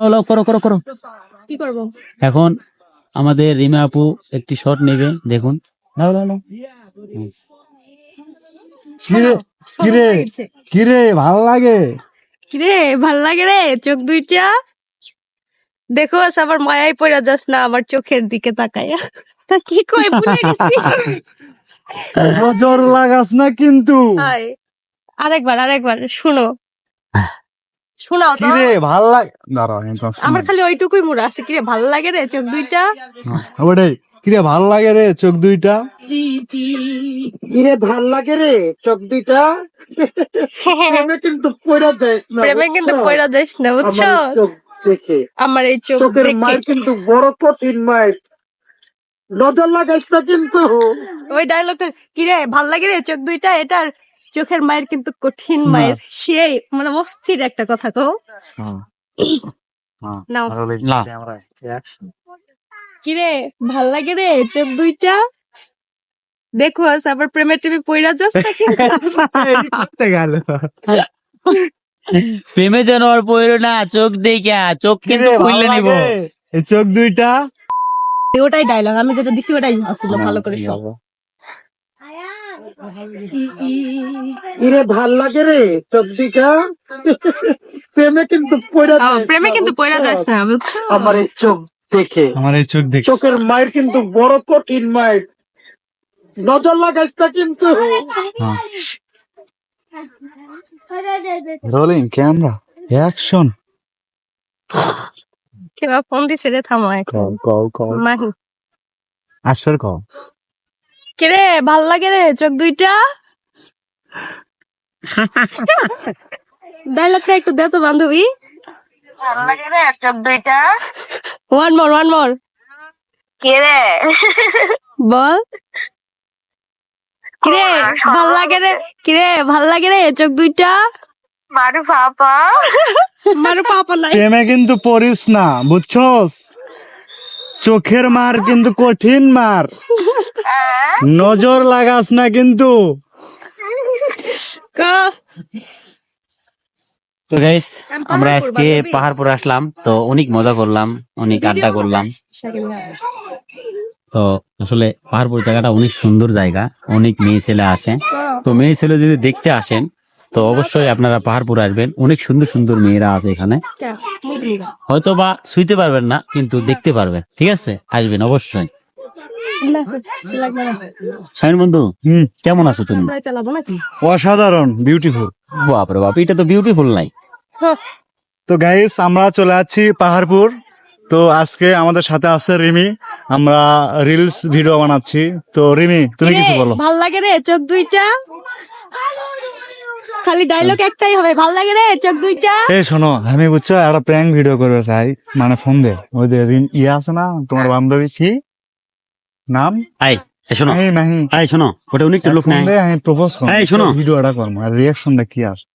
হলো করো করো করো। কি করব? এখন আমাদের রিমা আপু একটি শট নেবে দেখুন। নাও, নাও, নাও। কিরে কিরে কিরে ভালো লাগে? কিরে ভালো লাগে রে চোখ দুইটা। দেখো আবার মায়াই পড়া যাস না আমার চোখের দিকে তাকায়। তা কি কই ভুলে গেছি। নজর লাগাস না কিন্তু। আরেকবার আরেকবার শুনো। শোনাও তো। কিরে ভালো লাগে দাঁড়াও আমার খালি ওইটুকুই মুড়া আছে। কিরে ভালো লাগে রে চোখ দুইটা? ওটাই কিরে ভালো লাগে রে চোখ দুইটা? কিরে ভালো লাগে রে চোখ দুইটা? প্রেমে কিন্তু পড়া যায় না প্রেমে কিন্তু? পয়রা যাইস না বুঝছ? আমার দেখে। আমার এই চোখ চোখের দেখে। মায়ের কিন্তু বড় কঠিন মায়ের নজর লাগাইস না কিন্তু। ওই ডায়লগটা কিরে ভালো লাগে রে চোখ দুইটা? এটার চোখের মায়ের কিন্তু কঠিন মায়ের সেই মানে অস্থির একটা কথা তো নাও। না। কিরে ভালো লাগে রে চোখ দুইটা? দেখো আবার প্রেমে টেমে পয়রা যাস গেল। প্রেমে যেন আর পড়ল না চোখ দেখা চোখ কিন্তু খুললে নিব। চোখ দুইটা? ওটাই ডায়লগ আমি যেটা দিছি ওটাই আসছিল ভালো করে সব কিরে ভালো লাগে রে চোখ প্রেমে কিন্তু যায় প্রেমে কিন্তু পয়রা? যাস না বুঝছ? আমার এই চোখ দেখে। আমার এই চোখ দেখ। চোখের মায়ের কিন্তু বড় কঠিন মায়ের। নজর লাগাইস না কিন্তু। রোলিং ক্যামেরা অ্যাকশন কেবা ফোন দিছে রে থামো এখন। কও কও মাহি। আসর কও কিরে ভালো লাগে রে চোখ দুইটা? ডায়লগটা একটু দে তো বান্ধবী। ভালো লাগে রে চোখ দুইটা? ওয়ান মোর ওয়ান মোর কে রে বল। কিরে ভালো লাগে রে কিরে ভালো লাগে রে চোখ দুইটা? মারু পাপা। মারো পাপা নাই। প্রেমে কিন্তু পড়িস না বুঝছস? চোখের মার কিন্তু কঠিন মার। নজর লাগাস না কিন্তু। তো গাইস আমরা আজকে বান্ধবী। পাহাড়পুর আসলাম। তো অনেক মজা করলাম অনেক আড্ডা করলাম। তো আসলে পাহাড়পুর জায়গাটা অনেক সুন্দর জায়গা অনেক মেয়ে ছেলে আসে তো মেয়ে ছেলে যদি দেখতে আসেন তো অবশ্যই আপনারা পাহাড়পুর আসবেন। অনেক সুন্দর সুন্দর মেয়েরা আছে এখানে। হয়তো বা শুইতে পারবেন না কিন্তু দেখতে পারবেন। ঠিক আছে? আসবেন অবশ্যই। শাহিন বন্ধু হুম। কেমন আছো তুমি? অসাধারণ বিউটিফুল বাপরে বাপ এটা তো বিউটিফুল নাই। তো গাইস আমরা চলে যাচ্ছি পাহাড়পুর। তো আজকে আমাদের সাথে আছে রিমি। আমরা রিলস ভিডিও বানাচ্ছি। তো রিমি তুমি কিছু বলো। ভালো লাগে রে চোখ দুইটা। খালি ডায়লগ একটাই হবে। ভালো লাগে রে চোখ দুইটা। এই শোনো আমি বুঝছ একটা প্র্যাঙ্ক ভিডিও করবে চাই। মানে ফোন দে। ওই যে ইয়ে আছে না তোমার বান্ধবী কি? নাম? আই শোনো। মাহি আই শোনো ওটা অনেক লোক ফোন নাই দে আমি প্রপোজ করব। এই, শোনো। ভিডিওটা করব আর রিয়াকশনটা কি আসে